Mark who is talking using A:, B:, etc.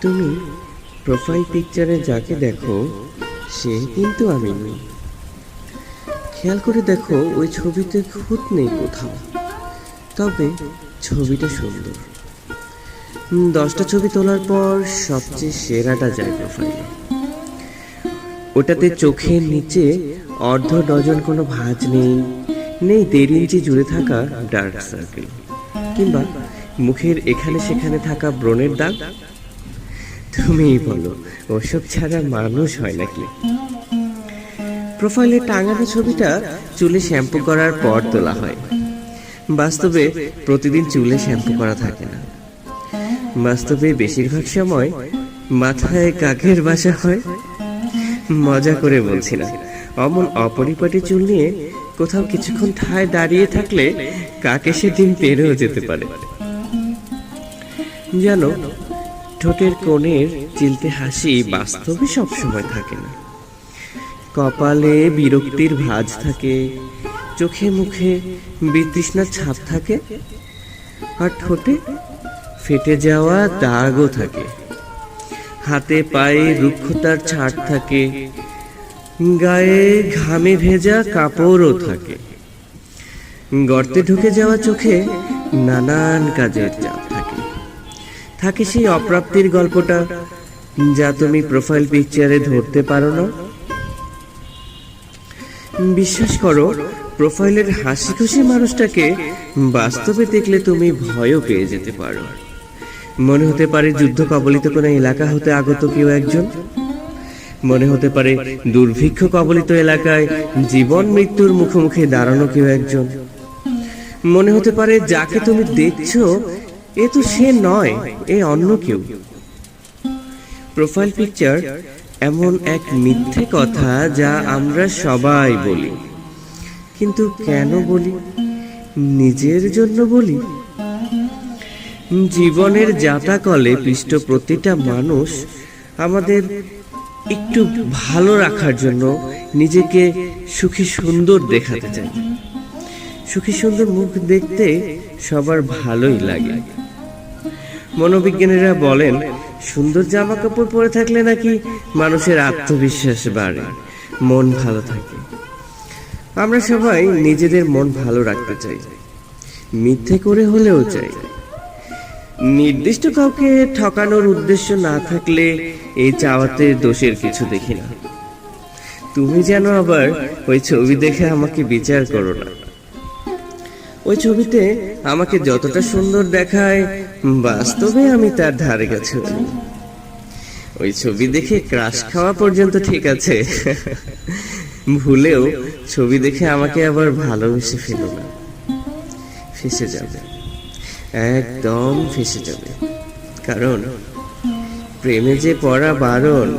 A: তুমি প্রোফাইল পিকচারে যাকে দেখো সে কিন্তু আমি নই। খেয়াল করে দেখো, ওই ছবিতে খুঁত নেই কোথাও। তবে ছবিটা সুন্দর। দশটা ছবি তোলার পর সবচেয়ে সেরাটা যায় প্রোফাইলে ওটাতে চোখের নিচে অর্ধ ডজন কোনো ভাঁজ নেই নেই ইঞ্চি জুড়ে থাকা ডার্ক সার্কেল কিংবা মুখের এখানে সেখানে থাকা ব্রণের দাগ? তুমিই বলো, ওসব ছাড়া মানুষ হয় নাকি? প্রোফাইলে টাঙানো ছবিটা চুলে শ্যাম্পু করার পর তোলা হয়। বাস্তবে প্রতিদিন চুলে শ্যাম্পু করা থাকে না। বাস্তবে বেশিরভাগ সময় মাথায় কাকের বাসা হয়। মজা করে বলছি না, অমন অপরিপাটি চুল নিয়ে কোথাও কিছুক্ষণ ঠায় দাঁড়িয়ে থাকলে কাকে সে সেদিন পেরেও যেতে পারে? যেন ঠোঁটের কোণের চিলতে হাসি বাস্তবে সবসময় থাকে না। কপালে বিরক্তির ভাজ থাকে, চোখে মুখে বিতৃষ্ণার ছাপ থাকে, আর ঠোঁটে ফেটে যাওয়া দাগও থাকে। হাতে পায়ে রুক্ষতার ছাট থাকে গায়ে ঘামে ভেজা কাপড়ও থাকে। গর্তে ঢুকে যাওয়া চোখে নানান কাজের চাপ থাকে। থাকে সেই অপ্রাপ্তির গল্পটা, যা তুমি প্রোফাইল পিকচারে ধরতে পারো না। বিশ্বাস করো প্রোফাইলের হাসি খুশি মানুষটাকে বাস্তবে দেখলে তুমি ভয়ও পেয়ে যেতে পারো। মনে হতে পারে যুদ্ধ কবলিত কোনো এলাকা হতে আগত কেউ একজন। মনে হতে পারে দুর্ভিক্ষ কবলিত এলাকায় জীবন মৃত্যুর মুখোমুখি দাঁড়ানো কেউ একজন। মনে হতে পারে যাকে তুমি দেখছ, এ তো সে নয়, এ অন্য কেউ। প্রোফাইল পিকচার এমন এক মিথ্যে কথা যা আমরা সবাই বলি। কিন্তু কেন বলি? নিজের জন্য বলি? জীবনের জাতাকলে পিষ্ট প্রতিটা মানুষ আমাদের একটু ভালো রাখার জন্য নিজেকে সুখী সুন্দর দেখাতে চাই। সুখী সুন্দর মুখ দেখতে সবার ভালোই লাগে। মনোবিজ্ঞানীরা বলেন, সুন্দর জামা কাপড় পরে থাকলে নাকি মানুষের আত্মবিশ্বাস বাড়ে, মন ভালো থাকে। আমরা সবাই নিজেদের মন ভালো রাখতে চাই। মিথ্যে করে হলেও চাই। নির্দিষ্ট কাউকে ঠকানোর উদ্দেশ্য না থাকলে এই চাওয়াতে দোষের কিছু দেখি না। তুমি যেন আবার ওই ছবি দেখে আমাকে বিচার করো না। ওই ছবিতে আমাকে যতটা সুন্দর দেখায়, বাস্তবে আমি তার ধারে কাছে ওই ছবি দেখে ক্রাশ খাওয়া পর্যন্ত ঠিক আছে। ভুলেও ছবি দেখে আমাকে আবার ভালোবেসে ফেলো না। ফেসে যাবে। একদম ফেসে যাবে। কারণ প্রেমে যে পড়া বারণ